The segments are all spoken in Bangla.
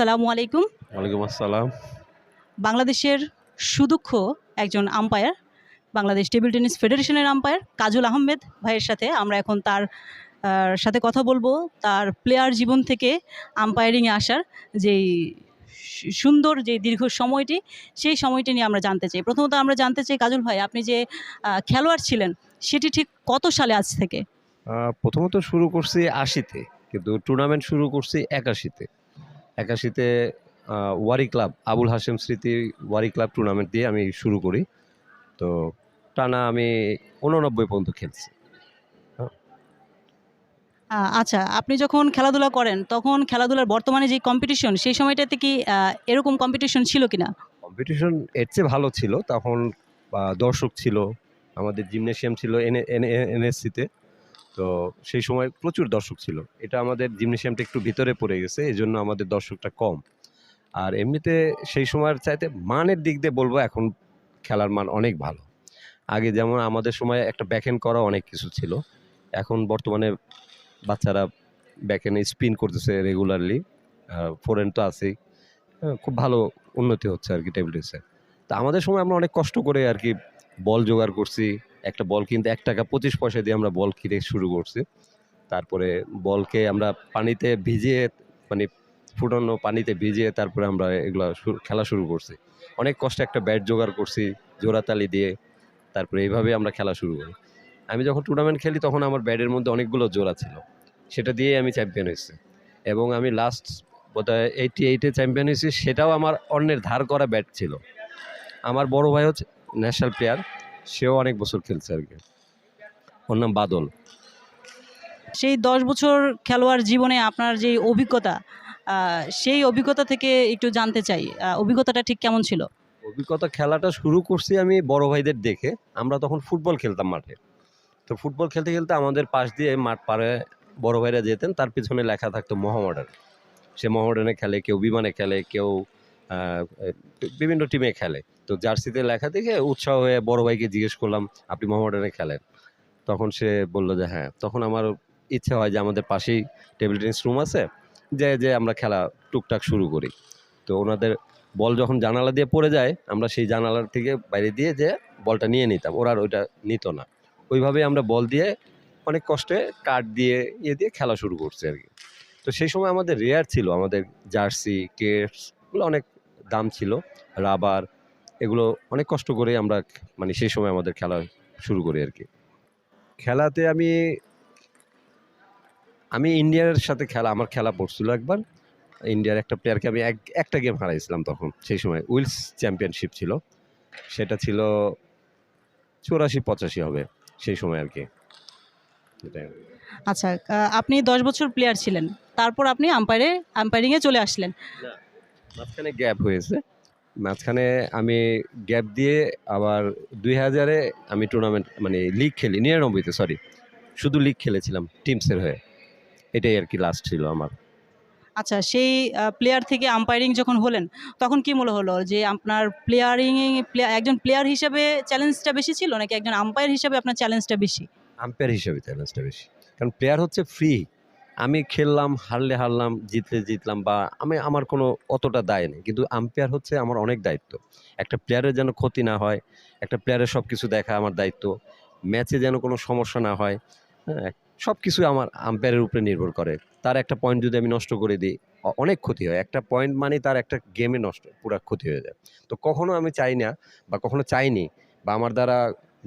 আসসালামু আলাইকুম। ওয়ালাইকুম আসসালাম। বাংলাদেশের সুদক্ষ একজন আম্পায়ার বাংলাদেশ টেবিল টেনিস ফেডারেশনের আম্পায়ার কাজল আহমেদ ভাইয়ের সাথে আমরা এখন তার সাথে কথা বলব। তার প্লেয়ার জীবন থেকে আম্পায়ারিংয়ে আসার যেই সুন্দর যে দীর্ঘ সময়টি সেই সময়টি নিয়ে আমরা জানতে চাই। প্রথমত আমরা জানতে চাই কাজল ভাই আপনি যে খেলোয়াড় ছিলেন সেটি ঠিক কত সালে আজ থেকে? প্রথমত শুরু করছি আশিতে কিন্তু টুর্নামেন্ট শুরু করছি একাশিতে। একাশিতে ওয়ারি ক্লাব আবুল হাশেম স্মৃতি ওয়ারি ক্লাব টুর্নামেন্ট দিয়ে আমি শুরু করি। তো টানা আমি উননব্বই পর্যন্ত খেলছি। আচ্ছা আপনি যখন খেলাধুলা করেন তখন খেলাধুলার বর্তমানে যে কম্পিটিশন সেই সময়টাতে কি এরকম কম্পিটিশন ছিল কিনা? কম্পিটিশন এর চেয়ে ভালো ছিল। তখন দর্শক ছিল আমাদের জিমনেশিয়াম ছিল এনএসসিতে তো সেই সময় প্রচুর দর্শক ছিল। এটা আমাদের জিমনেশিয়ামটা একটু ভিতরে পড়ে গেছে এই জন্য আমাদের দর্শকটা কম। আর এমনিতে সেই সময়ের চাইতে মানের দিক দিয়ে বলব এখন খেলার মান অনেক ভালো। আগে যেমন আমাদের সময় একটা ব্যাকহ্যান্ড করা অনেক কিছু ছিল এখন বর্তমানে বাচ্চারা ব্যাকহ্যান্ডে স্পিন করতেছে রেগুলারলি ফোরেন তো আছেই হ্যাঁ, খুব ভালো উন্নতি হচ্ছে আর কি টেবিল টেনিসে তা আমাদের সময় আমরা অনেক কষ্ট করে আর কি বল জোগাড় করছি একটা বল কিনতে এক টাকা পঁচিশ পয়সা দিয়ে আমরা বল কিনে শুরু করছি। তারপরে বলকে আমরা পানিতে ভিজিয়ে মানে ফুটানো পানিতে ভিজিয়ে তারপরে আমরা এগুলো খেলা শুরু করছি। অনেক কষ্টে একটা ব্যাট জোগাড় করছি জোড়াতালি দিয়ে, তারপরে এইভাবে আমরা খেলা শুরু করি। আমি যখন টুর্নামেন্ট খেলি তখন আমার ব্যাটের মধ্যে অনেকগুলো জোড়া ছিল, সেটা দিয়ে আমি চ্যাম্পিয়ন হয়েছি। এবং আমি লাস্ট বোধহয় এইটি এইটে চ্যাম্পিয়ন হয়েছি, সেটাও আমার অন্যের ধার করা ব্যাট ছিল। আমার বড় ভাই হচ্ছে ন্যাশনাল প্লেয়ার সেও অনেক বছর খেলছে আর কি। ওর নাম বাদল। সেই দশ বছর খেলোয়াড় জীবনে আপনার যে অভিজ্ঞতা সেই অভিজ্ঞতা থেকে একটু জানতে চাই অভিজ্ঞতাটা ঠিক কেমন ছিল? অভিজ্ঞতা খেলাটা শুরু করছি আমি বড় ভাইদের দেখে। আমরা তখন ফুটবল খেলতাম মাঠে। তো ফুটবল খেলতে খেলতে আমাদের পাশ দিয়ে মাঠ পাড়ে বড় ভাইরা যেতেন তার পিছনে লেখা থাকতো মহামডার্ন। সে মহামডার্নে খেলে কেউ বিমানে খেলে কেউ বিভিন্ন টিমে খেলে। তো জার্সিতে লেখা দেখে উৎসাহ হয়ে বড় ভাইকে জিজ্ঞেস করলাম, আপনি মহামডার্নে খেলেন? তখন সে বলল যে হ্যাঁ। তখন আমার ইচ্ছে হয় যে আমাদের পাশেই টেবিল টেনিস রুম আছে, যে যে আমরা খেলা টুকটাক শুরু করি। তো ওনাদের বল যখন জানালা দিয়ে পড়ে যায়, আমরা সেই জানালার থেকে বাইরে দিয়ে যে বলটা নিয়ে নিতাম, ওরা আর ওইটা নিত না। ওইভাবে আমরা বল দিয়ে অনেক কষ্টে কাঠ দিয়ে ইয়ে দিয়ে খেলা শুরু করছি আর কি। তো সেই সময় আমাদের রেয়ার ছিল, আমাদের জার্সি কেটস এগুলো অনেক দাম ছিল। রাবার এগুলো অনেক কষ্ট করে আমরা মানে সেই সময় আমাদের খেলা শুরু করি আর কি খেলাতে আমি আমি ইন্ডিয়ার সাথে খেলা আমার খেলা পড়ছিল একবার। ইন্ডিয়ার একটা প্লেয়ারকে আমি এক একটা গেম হারাইছিলাম তখন সেই সময় উইলস চ্যাম্পিয়নশিপ ছিল। সেটা ছিল চুরাশি পঁচাশি হবে সেই সময় আর কি। আচ্ছা আপনি দশ বছর প্লেয়ার ছিলেন। তারপর আপনি আম্পায়ারে আম্পায়ারিংয়ে চলে আসলেন। মাঝখানে গ্যাপ হয়েছে। মাঝখানে আমি গ্যাপ দিয়ে আবার দুই হাজারে আমি টুর্নামেন্ট মানে লিগ খেলি নিরানব্বইতে সরি শুধু লিগ খেলেছিলাম টিমসের হয়ে। এটাই আর কি লাস্ট ছিল আমার। আচ্ছা সেই প্লেয়ার থেকে আম্পায়ারিং যখন হলেন তখন কি মনে হলো যে আপনার প্লেয়ারিং একজন প্লেয়ার হিসেবে চ্যালেঞ্জটা বেশি ছিল নাকি একজন আম্পায়ার হিসেবে আপনার চ্যালেঞ্জটা বেশি? আম্পায়ার হিসেবে চ্যালেঞ্জটা বেশি। কারণ প্লেয়ার হচ্ছে ফ্রি আমি খেললাম, হারলে হারলাম, জিতলে জিতলাম বা আমি, আমার কোনো অতটা দায় নেই। কিন্তু আম্পায়ার হচ্ছে আমার অনেক দায়িত্ব। একটা প্লেয়ারের যেন ক্ষতি না হয়, একটা প্লেয়ারের সব কিছু দেখা আমার দায়িত্ব ম্যাচে যেন কোনো সমস্যা না হয় হ্যাঁ সব কিছু আমার আম্পায়ারের উপরে নির্ভর করে। তার একটা পয়েন্ট যদি আমি নষ্ট করে দিই অনেক ক্ষতি হয়। একটা পয়েন্ট মানে তার একটা গেমে নষ্ট, পুরো ক্ষতি হয়ে যায়। তো কখনো আমি চাই না বা কখনো চাইনি বা আমার দ্বারা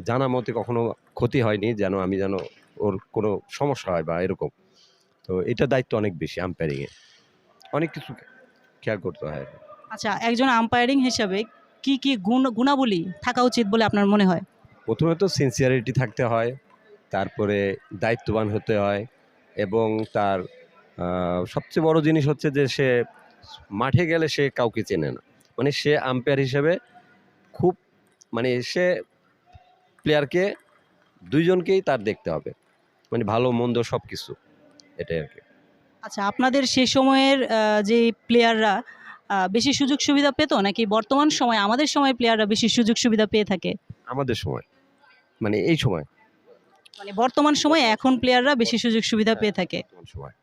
জানা মতে কখনো ক্ষতি হয়নি যেন আমি যেন ওর কোনো সমস্যা হয় বা এরকম। তো এটা দায়িত্ব অনেক বেশি আম্পায়ারিংয়ে অনেক কিছু খেয়াল করতে হয় আচ্ছা একজন আম্পায়ারিং হিসাবে কি কি গুণ গুণাবলী থাকা উচিত বলে আপনার মনে হয়? প্রথমে তো সিনসিয়ারিটি থাকতে হয় তারপরে দায়িত্ববান হতে হয় এবং তার সবচেয়ে বড় জিনিস হচ্ছে যে সে মাঠে গেলে সে কাউকে চেনে না। মানে সে আম্পায়ার হিসেবে খুব মানে সে প্লেয়ারকে দুইজনকেই তার দেখতে হবে। মানে ভালো মন্দ সব কিছু এটাই আর কি আচ্ছা আপনাদের সে সময়ের যে প্লেয়াররা বেশি সুযোগ সুবিধা পেত? নাকি বর্তমান সময় আমাদের সময় প্লেয়াররা বেশি সুযোগ সুবিধা পেয়ে থাকে? আমাদের সময়। মানে এই সময়। মানে বর্তমান সময়ে এখন প্লেয়াররা বেশি সুযোগ সুবিধা পেয়ে থাকে। বর্তমান সময়।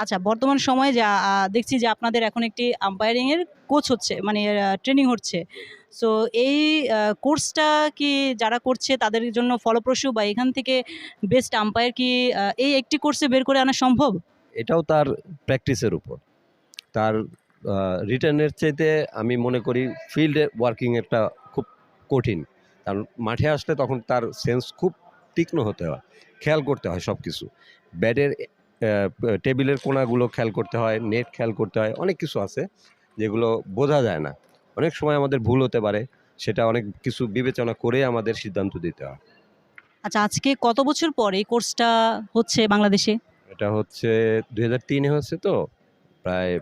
আচ্ছা বর্তমান সময়ে যা দেখছি যে আপনাদের এখন একটি আম্পায়ারিংয়ের কোচ হচ্ছে মানে ট্রেনিং হচ্ছে। সো এই কোর্সটা কি যারা করছে তাদের জন্য ফলপ্রসূ বা এখান থেকে বেস্ট আম্পায়ার কি এই একটি কোর্সে বের করে আনা সম্ভব? এটাও তার প্র্যাকটিসের উপর। তার রিটার্নের চাইতে আমি মনে করি ফিল্ডে ওয়ার্কিং একটা খুব কঠিন। কারণ মাঠে আসলে তখন তার সেন্স খুব তীক্ষ্ণ হতে হয়, খেয়াল করতে হয় সব কিছু ব্যাটের টেবিলের কোনাগুলো খেয়াল করতে হয় নেট খেয়াল করতে হয় অনেক কিছু আছে যেগুলো বোঝা যায় না। অনেক সময় আমাদের ভুল হতে পারে সেটা অনেক কিছু বিবেচনা করে আমাদের সিদ্ধান্ত দিতে হয়। আচ্ছা আজকে কত বছর পর কোর্সটা হচ্ছে বাংলাদেশে? এটা হচ্ছে দুই হাজার তিনে হচ্ছে তো প্রায়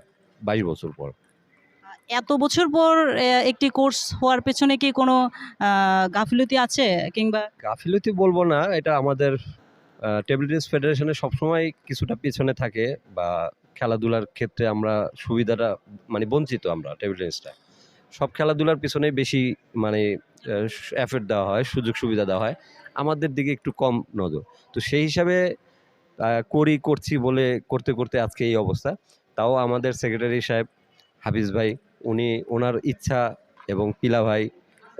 বাইশ বছর পর। এত বছর পর একটি কোর্স হওয়ার পেছনে কি কোনো গাফিলতি আছে কিংবা? গাফিলতি বলব না এটা আমাদের টেবিল টেনিস ফেডারেশনে সবসময় কিছুটা পিছনে থাকে বা খেলাধুলার ক্ষেত্রে আমরা সুবিধাটা মানে বঞ্চিত আমরা টেবিল টেনিসটা সব খেলাধুলার পিছনে বেশি মানে এফের্ট দেওয়া হয়, সুযোগ সুবিধা দেওয়া হয়। আমাদের দিকে একটু কম নজর। তো সেই হিসাবে করি, করছি বলে করতে করতে আজকে এই অবস্থা। তাও আমাদের সেক্রেটারি সাহেব হাফিজ ভাই, উনি, ওনার ইচ্ছা এবং পিলা ভাই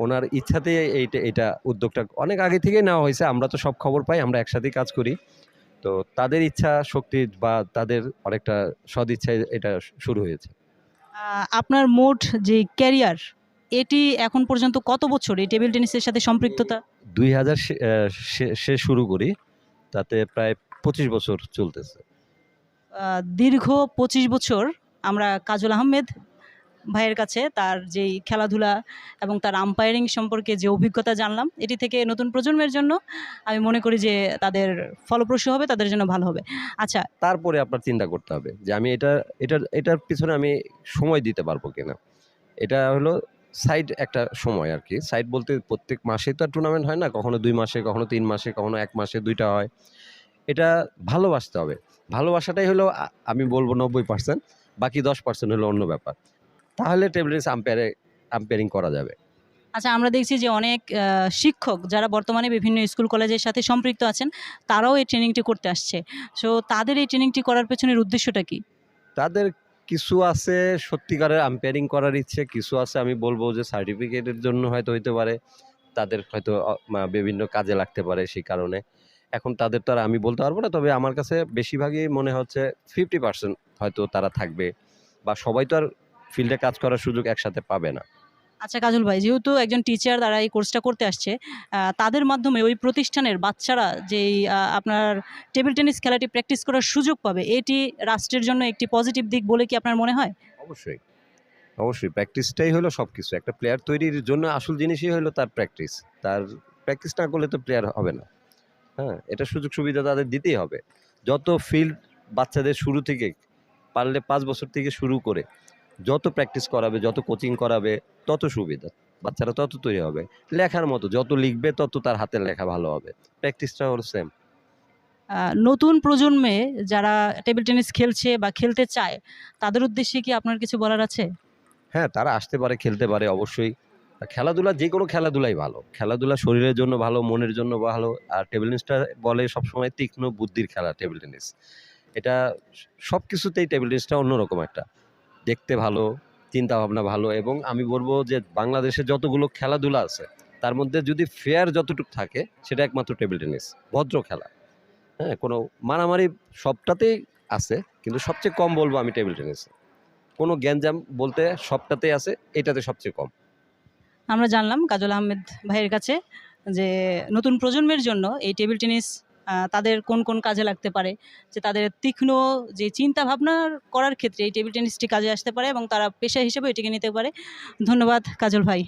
ওনার ইচ্ছাতে এইটা এটা উদ্যোগটা অনেক আগে থেকেই নেওয়া হয়েছে। আমরা তো সব খবর পাই আমরা একসাথেই কাজ করি। তো তাদের ইচ্ছা শক্তি বা তাদের অনেকটা সদিচ্ছায় এটা শুরু হয়েছে। আপনার মোট যে ক্যারিয়ার এটি এখন পর্যন্ত কত বছর এই টেবিল টেনিসের সাথে সম্পৃক্ততা? দুই হাজার সে শুরু করি তাতে প্রায় পঁচিশ বছর চলতেছে। দীর্ঘ পঁচিশ বছর আমরা কাজল আহমেদ ভাইয়ের কাছে তার যেই খেলাধুলা এবং তার আম্পায়ারিং সম্পর্কে যে অভিজ্ঞতা জানলাম, এটি থেকে নতুন প্রজন্মের জন্য আমি মনে করি যে তাদের ফলপ্রসূ হবে, তাদের জন্য ভালো হবে। আচ্ছা। তারপরে আপনার চিন্তা করতে হবে যে আমি এটা, এটার এটার পিছনে আমি সময় দিতে পারব কিনা। এটা হলো সাইড একটা সময় আর কি। সাইড বলতে প্রত্যেক মাসে তো টুর্নামেন্ট হয় না, কখনো দুই মাসে, কখনো তিন মাসে, কখনো এক মাসে দুইটা হয়। এটা ভালোবাসতে হবে। ভালোবাসাটাই হলো আমি বলব নব্বই পার্সেন্ট বাকি দশ পার্সেন্ট হলো অন্য ব্যাপার। তাহলে টেবিল টেনিস আম্পায়ারে আম্পায়ারিং করা যাবে। আচ্ছা আমরা দেখছি যে অনেক শিক্ষক যারা বর্তমানে বিভিন্ন স্কুল কলেজের সাথে সম্পৃক্ত আছেন তারাও এই ট্রেনিংটি করতে আসছে। সো তাদের এই ট্রেনিংটি করার পেছনের উদ্দেশ্যটা কি? তাদের কিছু আছে সত্যিকারের আম্পায়ারিং করার ইচ্ছে কিছু আছে আমি বলব যে সার্টিফিকেটের জন্য হয়তো হইতে পারে তাদের হয়তো বিভিন্ন কাজে লাগতে পারে সেই কারণে। এখন তাদের তো আর আমি বলতে পারব না তবে আমার কাছে বেশিরভাগই মনে হচ্ছে ফিফটি পার্সেন্ট হয়তো তারা থাকবে বা সবাই তো আর ফিল্ডে কাজ করার সুযোগ একসাথে পাবে না। আচ্ছা কাজল ভাই যেহেতু একজন টিচার দ্বারা এই কোর্সটা করতে আসছে তাদের মাধ্যমে ওই প্রতিষ্ঠানের বাচ্চারা যেই আপনার টেবিল টেনিস খেলাটি প্র্যাকটিস করার সুযোগ পাবে এটি রাষ্ট্রের জন্য একটি পজিটিভ দিক বলে কি আপনার মনে হয়? অবশ্যই অবশ্যই। প্র্যাকটিসটাই হলো সব কিছু একটা প্লেয়ার তৈরির জন্য আসল জিনিসই হলো তার প্র্যাকটিস তার প্র্যাকটিস না করলে তো প্লেয়ার হবে না। হ্যাঁ এটা সুযোগ সুবিধা তাদের দিতেই হবে। যত ফিল্ড বাচ্চাদের শুরু থেকে পারলে পাঁচ বছর থেকে শুরু করে যত প্র্যাকটিস করাবে যত কোচিং করাবে তত সুবিধা। বাচ্চারা তত তৈরি হবে। লেখার মতো যত লিখবে তত তার হাতের লেখা ভালো হবে। প্র্যাকটিসটা হলো সেম নতুন প্রজন্মে যারা টেবিল টেনিস খেলছে বা খেলতে চায় তাদের উদ্দেশ্যে কি আপনার কিছু বলার আছে? হ্যাঁ তারা আসতে পারে খেলতে পারে অবশ্যই। খেলাধুলা যে কোনো খেলাধুলাই ভালো। খেলাধুলা শরীরের জন্য ভালো মনের জন্য ভালো। আর টেবিল টেনিসটা বলে সবসময় তীক্ষ্ণ বুদ্ধির খেলা টেবিল টেনিস এটা সব কিছুতেই টেবিল টেনিসটা অন্যরকম একটা। দেখতে ভালো চিন্তা ভাবনা ভালো এবং আমি বলব যে বাংলাদেশে যতগুলো খেলাধুলা আছে, তার মধ্যে যদি ফেয়ার যতটুকু থাকে, সেটা একমাত্র টেবিল টেনিস ভদ্র খেলা। হ্যাঁ কোনো মারামারি সবটাতেই আছে, কিন্তু সবচেয়ে কম বলব আমি টেবিল টেনিস কোনো গ্যাঞ্জাম বলতে সবটাতেই আছে, এটাতে সবচেয়ে কম। আমরা জানলাম কাজল আহমেদ ভাইয়ের কাছে যে নতুন প্রজন্মের জন্য এই টেবিল টেনিস তাদের কোন কোন কাজে লাগতে পারে, যে তাদের তীক্ষ্ণ যে চিন্তা ভাবনা করার ক্ষেত্রে এই টেবিল টেনিসটি কাজে আসতে পারে এবং তারা পেশা হিসেবে এটিকে নিতে পারে। ধন্যবাদ, কাজল ভাই।